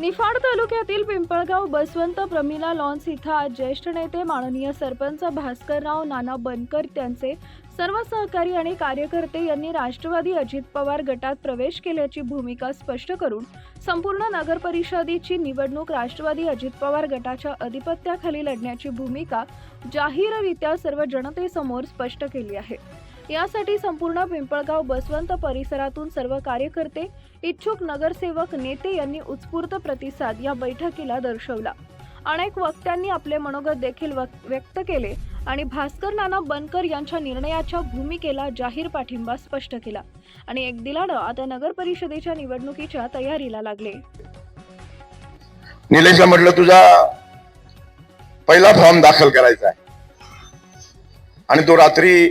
निफाड तालुक्यातील पिंपळगाव बसवंत प्रमिला लॉन्स इथं आज ज्येष्ठ नेते माननीय सरपंच भास्करराव नाना बनकर त्यांचे सर्व सहकारी आणि कार्यकर्ते यांनी राष्ट्रवादी अजित पवार गटात प्रवेश केल्याची भूमिका स्पष्ट करून संपूर्ण नगर परिषदेची निवडणूक राष्ट्रवादी अजित पवार गटाच्या अधिपत्याखाली लढण्याची भूमिका जाहीररित्या सर्व जनतेसमोर स्पष्ट केली आहे. यासाठी संपूर्ण पिंपळगाव बसवंत परिसरातून सर्व कार्यकर्ते इच्छुक नगरसेवक नेते यांनी उत्स्फूर्त प्रतिसाद या बैठकीला दर्शवला. अनेक वक्त्यांनी आपले मनोगत देखील व्यक्त केले आणि भास्कर नाना बनकर यांच्या निर्णयाच्या भूमिकेला जाहीर पाठिंबा स्पष्ट केला आणि एक दिलाड आता नगर परिषदेच्या निवडणुकीच्या तयारीला लागले. निलेशला म्हटलं तुझा पहिला फॉर्म दाखल करायचा आहे. आणि तो रात्री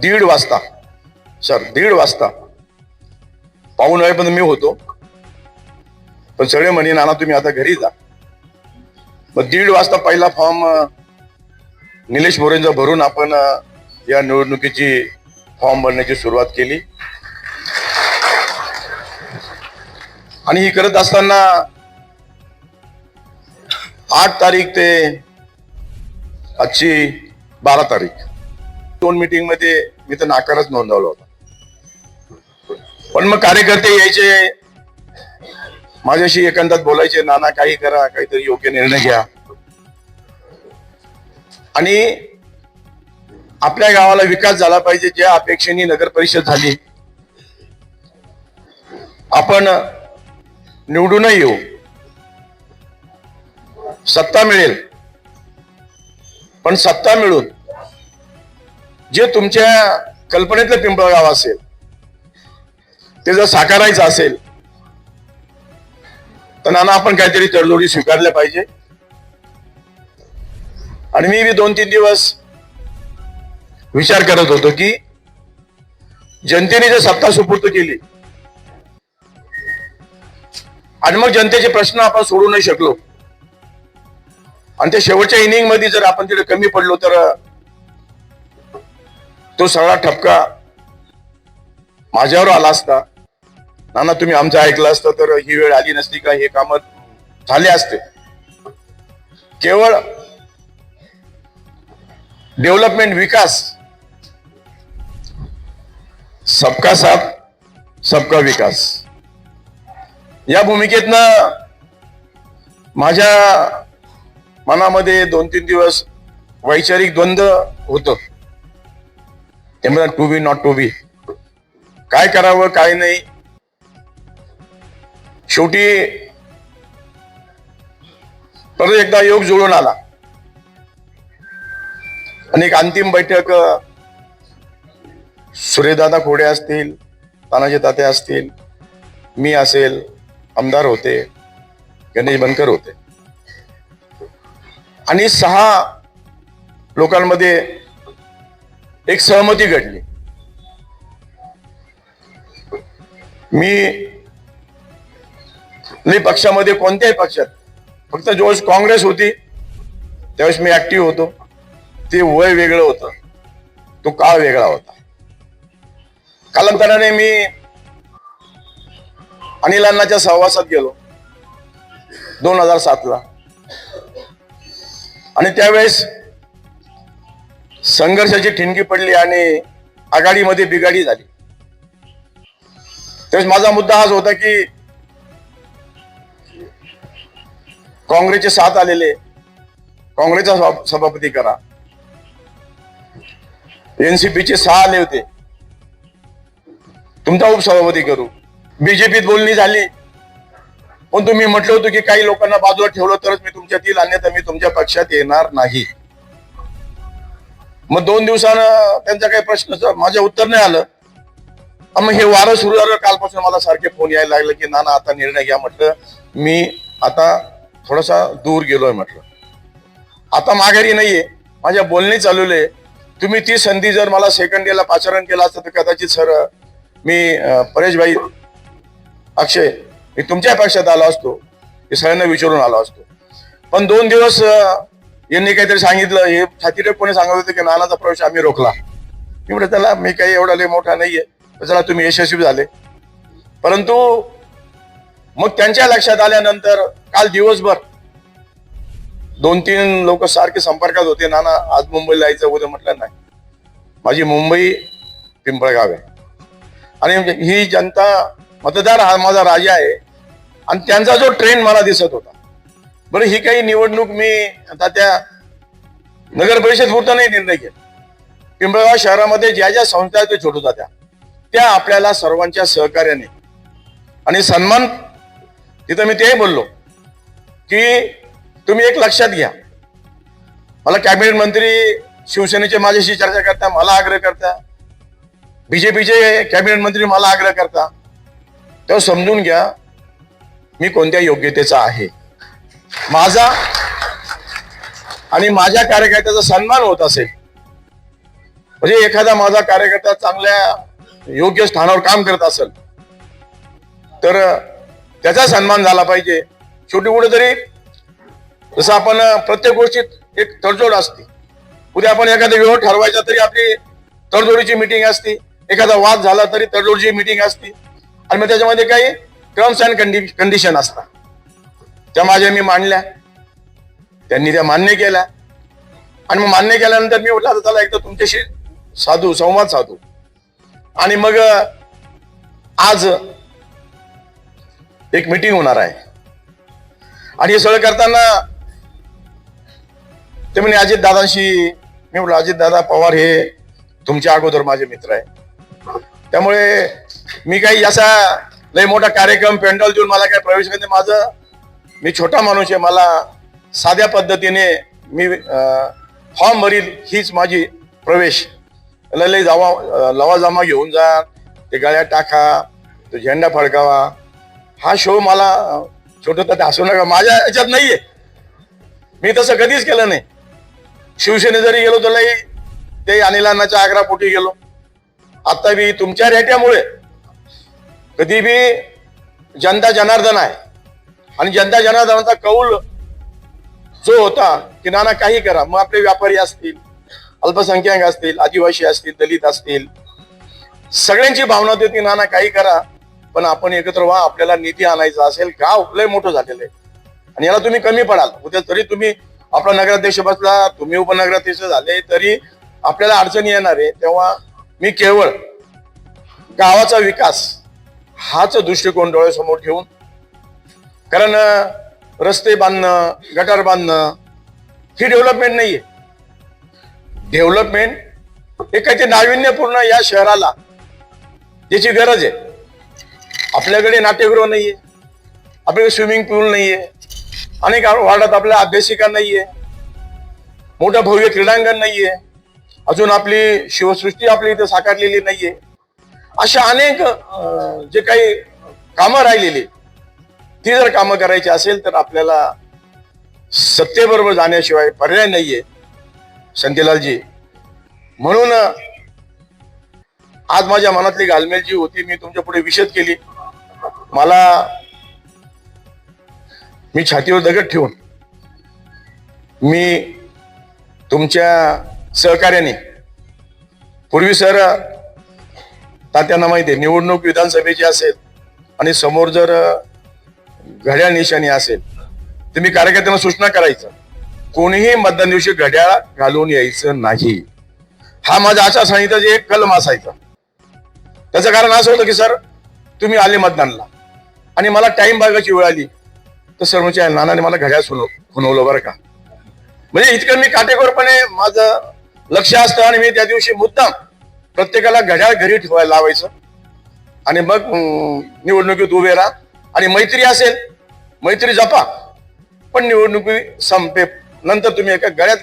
दीड वाजता. सर दीड वाजता. पाहून मी होतो. पण सगळे म्हणे नाना तुम्ही आता घरी जा. मग दीड वाजता पहिला फॉर्म निलेश मोरेंचा भरून आपण या निवडणुकीची फॉर्म भरण्याची सुरुवात केली. आणि ही करत असताना आठ तारीख ते आजची बारा तारीख. दोन मीटिंगमध्ये मी तर नाकारच नोंदवला होता. पण मग कार्यकर्ते यायचे. माझ्याशी एकांतात बोलायचे नाना काही करा काहीतरी योग्य निर्णय घ्या. आणि आपल्या गावाला विकास झाला पाहिजे ज्या अपेक्षेने नगर परिषद झाली. आपण निवडूनही येऊ. सत्ता मिळेल. पण सत्ता मिळून जे तुमच्या कल्पनेतलं पिंपळगाव असेल ते जर साकारायचं असेल तर नाना आपण काहीतरी तडजोडी स्वीकारल्या पाहिजे. आणि मी बी दोन तीन दिवस विचार करत होतो की जनतेने जर सत्ता सुपूर्द केली आणि मग जनतेचे प्रश्न आपण सोडू नाही शकलो आणि त्या शेवटच्या इनिंगमध्ये जर आपण तिथे कमी पडलो तर तो सगळा ठपका माझ्यावर आला असता. नाना तुम्ही आमचं ऐकलं असतं तर ही वेळ आली नसती का? हे काम झाले असते. केवळ डेव्हलपमेंट विकास. सबका साथ सबका विकास. या भूमिकेतनं माझ्या मनामध्ये दोन तीन दिवस वैचारिक द्वंद्व होतं. ते म्हणतात to be not to be काय करावं काय नाही. शेवटी परत एकदा योग जुळून आला. आणि एक अंतिम बैठक अ, सुरेदादा खोडे असतील तानाजी तात्या असतील मी असेल आमदार होते गणेश बनकर होते. आणि सहा लोकांमध्ये एक सहमती घडली. मी नाही पक्षामध्ये कोणत्याही पक्षात फक्त ज्यावेळेस काँग्रेस होती त्यावेळेस मी ऍक्टिव्ह होतो. ते वय वेगळं होतं. तो काळ वेगळा होता. कालांतराने मी अनिल अण्णाच्या सहवासात गेलो. दोन हजार सातला. आणि त्यावेळेस संघर्षाची ठिणगी पडली आणि आघाडीमध्ये बिघाडी झाली. त्यावेळेस माझा मुद्दा हाच होता की काँग्रेसचे साथ आलेले काँग्रेसचा सभापती करा. एनसीपीचे सहा आले होते. तुमचा उपसभापती करू. बीजेपीत बोलणी झाली. पण तुम्ही म्हटलं होतं की काही लोकांना बाजूला ठेवलं तरच मी तुमच्यात येईल अन्यथा मी तुमच्या पक्षात येणार नाही. मग दोन दिवसानं त्यांचा काही प्रश्न माझ्या उत्तर नाही आलं. मग हे वारं सुरू झालं. कालपासून मला सारखे फोन यायला लागले की नाना आता निर्णय घ्या म्हटलं. मी आता थोडासा दूर गेलोय म्हटलं. आता माघारी नाहीये. माझ्या बोलणे चालवले तुम्ही ती संधी जर मला सेकंड डेला पाचारण केला असतं तर कदाचित सर मी परेश परेशभाई अक्षय मी तुमच्या पक्षात आलो असतो. हे सगळ्यांना विचारून आलो असतो. पण दोन दिवस यांनी काहीतरी सांगितलं हे छातीरे कोणी सांगत होते की नानाचा प्रवेश आम्ही रोखला. मी म्हटलं त्याला मी काही एवढा लय मोठा नाहीये चला तुम्ही यशस्वी झाले. परंतु मग त्यांच्या लक्षात आल्यानंतर काल दिवसभर दोन तीन लोक सारखे संपर्कात होते. नाना आज मुंबईला यायचं उद्या म्हटलं नाही. माझी मुंबई पिंपळगाव आहे. आणि ही जनता मतदार हा माझा राजा आहे. आणि त्यांचा जो ट्रेंड मला दिसत होता बरं ही काही निवडणूक मी आता त्या नगर परिषद नाही निर्णय घेत पिंपळगाव शहरामध्ये ज्या ज्या संस्था आहेत ते छोटू त्या त्या आपल्याला सर्वांच्या सहकार्याने आणि सन्मान तिथं मी तेही बोललो की तुम्ही एक लक्षात घ्या. मला कॅबिनेट मंत्री शिवसेनेचे माझ्याशी चर्चा करता मला आग्रह करता. बीजेपीचे कॅबिनेट मंत्री मला आग्रह करता. तेव्हा समजून घ्या मी कोणत्या योग्यतेचा आहे. माझा आणि माझ्या कार्यकर्त्याचा सन्मान होत असेल म्हणजे एखादा माझा कार्यकर्ता चांगल्या योग्य स्थानावर काम करत असेल तर त्याचा सन्मान झाला पाहिजे. शेवटी कुठेतरी जसं आपण प्रत्येक गोष्टीत एक तडजोड असते. उद्या आपण एखादा विरोध ठरवायचा तरी आपली तडजोडीची मिटिंग असते. एखादा वाद झाला तरी तडजोडीची मिटिंग असते. आणि मग त्याच्यामध्ये काही टर्म्स अँड कंडिशन असतात. त्या माझ्या मी मांडल्या. त्यांनी त्या मान्य केल्या. आणि मग मान्य केल्यानंतर मी म्हटलं आता चला एकदा तुमच्याशी साधू संवाद साधू. आणि मग आज एक मिटिंग होणार आहे. आणि हे सगळं करताना ते म्हणे अजित दादांशी मी म्हटलं अजित दादा पवार हे तुमच्या अगोदर माझे मित्र आहे त्यामुळे मी काही असा लय मोठा कार्यक्रम पेंडॉल देऊन मला काही प्रवेश करते माझं मी छोटा माणूस आहे मला साध्या पद्धतीने मी फॉर्म भरील हीच माझी प्रवेश. लय जावा लवाजामा घेऊन जा ते गळ्यात टाका तो झेंडा फडकावा. हा शो मला छोटं तर हसू नका माझ्या याच्यात नाहीये. मी तसं कधीच केलं नाही. शिवसेने जरी गेलो तर लई ते अनिलांनाच्या आग्रापोटी गेलो. आता बी तुमच्या रेट्यामुळे कधी बी जनता जनार्दन आहे. आणि जनता जनार्दनाचा कौल जो होता की नाना काही करा मग आपले व्यापारी असतील अल्पसंख्याक असतील आदिवासी असतील दलित असतील सगळ्यांची भावना होती की नाना काही करा पण आपण एकत्र व्हा आपल्याला निधी आणायचा असेल गाव लय मोठं झालेलं आहे. आणि याला तुम्ही कमी पडाल. उद्या तरी तुम्ही आपला नगराध्यक्ष बसला तुम्ही उपनगराध्यक्ष झाले तरी आपल्याला अडचणी येणार आहे. तेव्हा मी केवळ गावाचा विकास हाच दृष्टिकोन डोळ्यासमोर ठेवून कारण रस्ते बांधणं गटार बांधणं ही डेव्हलपमेंट नाहीये. डेव्हलपमेंट हे काहीतरी ते नाविन्यपूर्ण या शहराला याची गरज आहे. आपल्याकडे नाट्यगृह नाहीये. आपल्याकडे स्विमिंग पूल नाहीये. अनेक वार्डात आपल्या अभ्यासिका नाहीये. मोठं भव्य क्रीडांगण नाहीये. अजून आपली शिवसृष्टी आपली इथे साकारलेली नाहीये. अशा अनेक जे काही कामं राहिलेली ती जर कामं करायची असेल तर आपल्याला सत्तेबरोबर जाण्याशिवाय पर्याय नाहीये. शांतीलालजी म्हणून आज माझ्या मनातली घालमेल जी होती मी तुमच्यापुढे विशद केली. मला मी छातीवर दगड ठेवून मी तुमच्या सहकार्याने पूर्वी सर तात्यांना माहिती आहे निवडणूक विधानसभेची असेल आणि समोर जर घड्याळ निशाणी असेल तर मी कार्यकर्त्यांना सूचना करायचं. कोणीही मतदान दिवशी घड्याळ घालून यायचं नाही. हा माझा आचार आचारसंहिताचा एक कलम असायचा. त्याचं कारण असं होतं की सर तुम्ही आले मतदानला आणि मला टाइम बघायची वेळ आली. तर सर म्हणजे नानाने मला घड्याळ सुनव खुनवलं बरं का. म्हणजे इतकं मी काटेकोरपणे माझं लक्ष असतं आणि मी त्या दिवशी मुद्दाम प्रत्येकाला घड्याळ घरी ठेवायला लावायचं. आणि मग निवडणुकीत उभे राहा. आणि मैत्री असेल मैत्री जपा. पण निवडणुकी संपे नंतर तुम्ही एका गळ्यात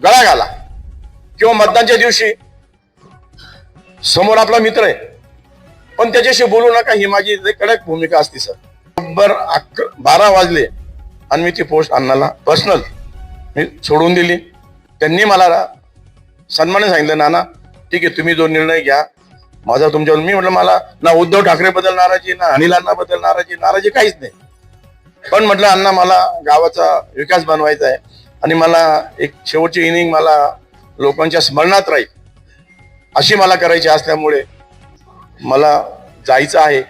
गळा घाला. किंवा मतदानच्या दिवशी समोर आपला मित्र आहे. पण त्याच्याशी बोलू नका ही माझी कडक भूमिका असते सर. बरोबर अक बारा वाजले आणि मी ती पोस्ट अण्णाला पर्सनल मी सोडून दिली. त्यांनी मला सन्माने सांगितलं नाना ठीक आहे तुम्ही जो निर्णय घ्या माझा तुमच्यावर मी म्हटलं मला ना उद्धव ठाकरे बद्दल नाराजी ना अनिल अण्णा बद्दल नाराजी नाराजी काहीच नाही. पण म्हटलं अण्णा मला गावाचा विकास बनवायचा आहे आणि मला एक शेवटची इनिंग मला लोकांच्या स्मरणात राहील. अशी मला करायची असल्यामुळे मला जायचं आहे.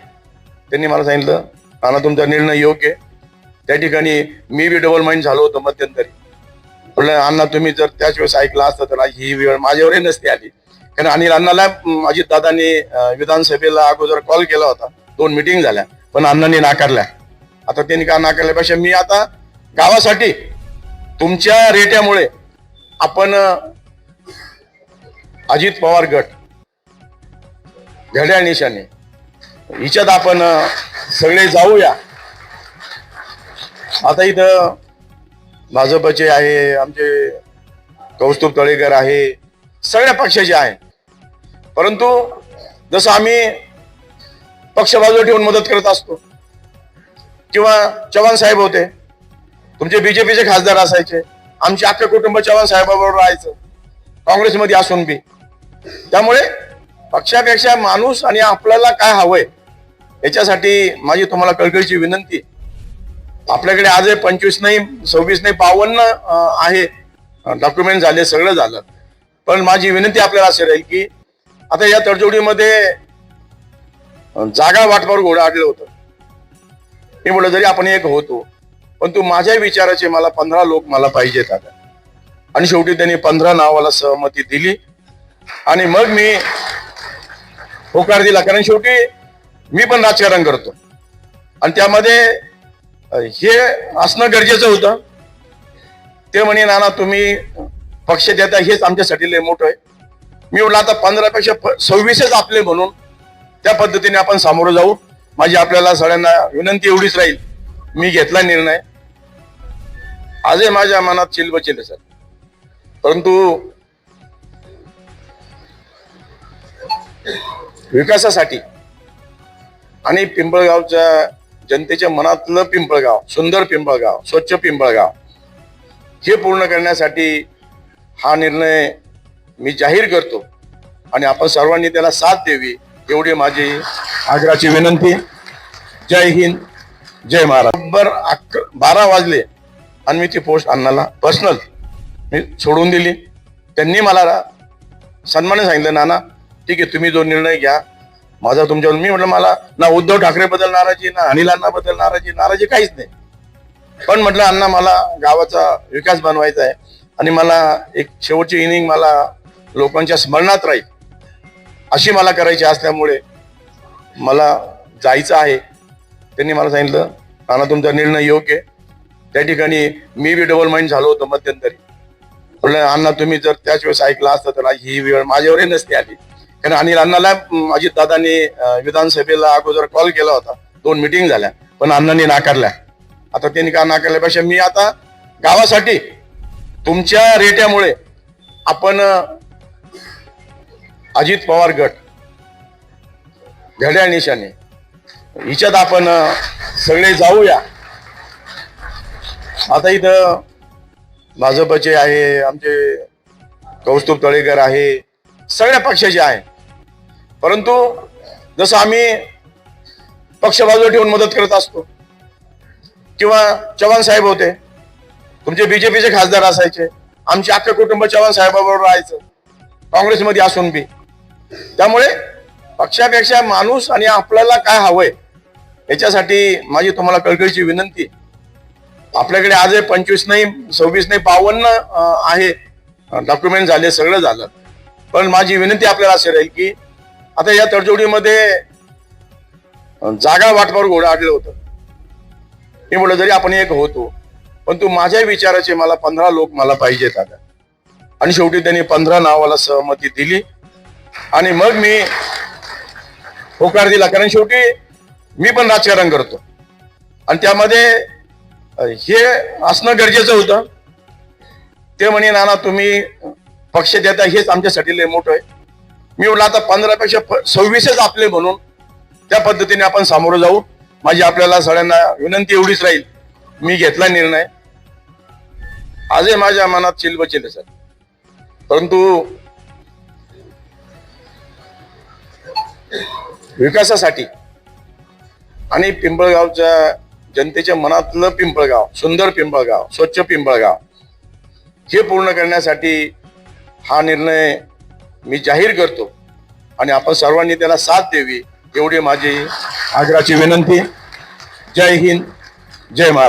त्यांनी मला सांगितलं नाना तुमचा निर्णय योग्य आहे. त्या ठिकाणी मी बी डबल माइंड झालो होतो मध्यंतरी. म्हटलं अण्णा तुम्ही जर त्याच वेळेस ऐकला असतं तर ही वेळ माझ्यावरही नसती आली. कारण अनिल अण्णाला अजित दादांनी विधानसभेला अगोदर कॉल केला होता. दोन मिटिंग झाल्या पण अण्णांनी नाकारल्या. आता त्यांनी का नाकारल्यापेक्षा मी आता गावासाठी तुमच्या रेट्यामुळे आपण अजित पवार गट घड्याळ निशाने हिच्यात आपण सगळे जाऊया. आता इथं भाजपचे आहे आमचे कौस्तुभ तळेकर आहे सगळ्या पक्षाचे आहे. परंतु जसं आम्ही पक्ष बाजूला ठेवून मदत करत असतो किंवा चव्हाण साहेब होते तुमचे बीजेपीचे खासदार असायचे आमचे अख्खे कुटुंब चव्हाण साहेबाबरोबर राहायचं काँग्रेसमध्ये असून बी. त्यामुळे पक्षापेक्षा माणूस आणि आपल्याला काय हवंय याच्यासाठी माझी तुम्हाला कळकळीची विनंती आपल्याकडे आज पंचवीस नाही सव्वीस नाही बावन्न आहे डॉक्युमेंट झाले सगळं झालं. पण माझी विनंती आपल्याला अशी राहील की आता या तडजोडीमध्ये जागा वाटपावर घोडं आडलं होतं. मी म्हटलं जरी आपण एक होतो पण तू माझ्या विचाराचे मला पंधरा लोक मला पाहिजेत आता. आणि शेवटी त्यांनी पंधरा नावाला सहमती दिली. आणि मग मी होकार दिला. कारण शेवटी मी पण राजकारण करतो. आणि त्यामध्ये हे असणं गरजेचं होतं. ते म्हणे नाना तुम्ही पक्ष देता हेच आमच्यासाठी लय मोठं आहे. मी म्हटलं आता पंधरापेक्षा सव्वीसच आपले म्हणून त्या पद्धतीने आपण सामोरं जाऊ. माझी आपल्याला सगळ्यांना विनंती एवढीच राहील. मी घेतला निर्णय. आजही माझ्या मनात चिलबचिल आहे सर. परंतु विकासासाठी आणि पिंपळगावच्या जनतेच्या मनातलं पिंपळगाव सुंदर पिंपळगाव स्वच्छ पिंपळगाव हे पूर्ण करण्यासाठी हा निर्णय मी जाहीर करतो. आणि आपण सर्वांनी त्याला साथ द्यावी एवढी माझी आग्राची विनंती. जय हिंद जय महाराज बर अक बारा वाजले आणि मी ती पोस्ट अण्णाला पर्सनल मी सोडून दिली. त्यांनी मला सन्माने सांगितलं नाना ठीक आहे तुम्ही जो निर्णय घ्या माझा तुमच्यावर मी म्हटलं मला ना उद्धव ठाकरे बद्दल नाराजी ना अनिलबद्दल नाराजी नाराजी काहीच नाही. पण म्हटलं अण्णा मला गावाचा विकास बनवायचा आहे. आणि मला एक शेवटची इनिंग मला लोकांच्या स्मरणात राहील. अशी मला करायची असल्यामुळे मला जायचं आहे. त्यांनी मला सांगितलं नाना तुमचा निर्णय योग्य आहे. त्या ठिकाणी मी बी डबल माइंड झालो होतो मध्यंतरी. म्हटलं अण्णा तुम्ही जर त्याच वेळेस ऐकला असतं तर ही वेळ माझ्यावरही नसती आली. कारण अनिल अण्णाला माझी दादांनी विधानसभेला अगोदर कॉल केला होता. दोन मिटिंग झाल्या पण अण्णांनी नाकारल्या. आता त्यांनी का नाकारल्यापेक्षा मी आता गावासाठी तुमच्या रेट्यामुळे आपण अजित पवार गट घड्याळ निशाने हिच्यात आपण सगळे जाऊया. आता इथं भाजपचे आहे आमचे कौस्तुभ तळेकर आहे सगळ्या पक्षाचे आहे. परंतु जसं आम्ही पक्ष बाजूला ठेवून मदत करत असतो किंवा चव्हाण साहेब होते म्हणजे बीजेपीचे खासदार असायचे. आमचे अख्खं कुटुंब चव्हाण साहेबाबरोबर राहायचं. काँग्रेसमध्ये असून बी. त्यामुळे पक्षापेक्षा माणूस आणि आपल्याला काय हवंय याच्यासाठी माझी तुम्हाला कळकळीची विनंती. आपल्याकडे आज पंचवीस नाही सव्वीस नाही बावन्न आहे. डॉक्युमेंट झाले सगळं झालं. पण माझी विनंती आपल्याला असे राहील की आता या तडजोडीमध्ये जागा वाटपावर घोडं आडलं होतं. मी म्हटलं जरी आपण एक होतो पण तू माझ्या विचाराचे मला पंधरा लोक मला पाहिजेत आता. आणि शेवटी त्यांनी पंधरा नावाला सहमती दिली. आणि मग मी होकार दिला. कारण शेवटी मी पण राजकारण करतो. आणि त्यामध्ये हे असणं गरजेचं होतं. ते म्हणे नाना तुम्ही पक्ष देता हेच आमच्यासाठी लय मोठं आहे. मी म्हटलं आता पंधरापेक्षा सव्वीसच आपले म्हणून त्या पद्धतीने आपण सामोरं जाऊ. माझी आपल्याला सगळ्यांना विनंती एवढीच राहील. मी घेतला निर्णय. आजही माझ्या मनात चिलबचिल आहे सर. परंतु विकासासाठी आणि पिंपळगावच्या जनतेच्या मनातलं पिंपळगाव सुंदर पिंपळगाव स्वच्छ पिंपळगाव हे पूर्ण करण्यासाठी हा निर्णय मी जाहीर करतो आणि आपण सर्वांनी त्याला साथ द्यावी एवढी माझी आग्राची विनंती. जय हिंद जय महाराज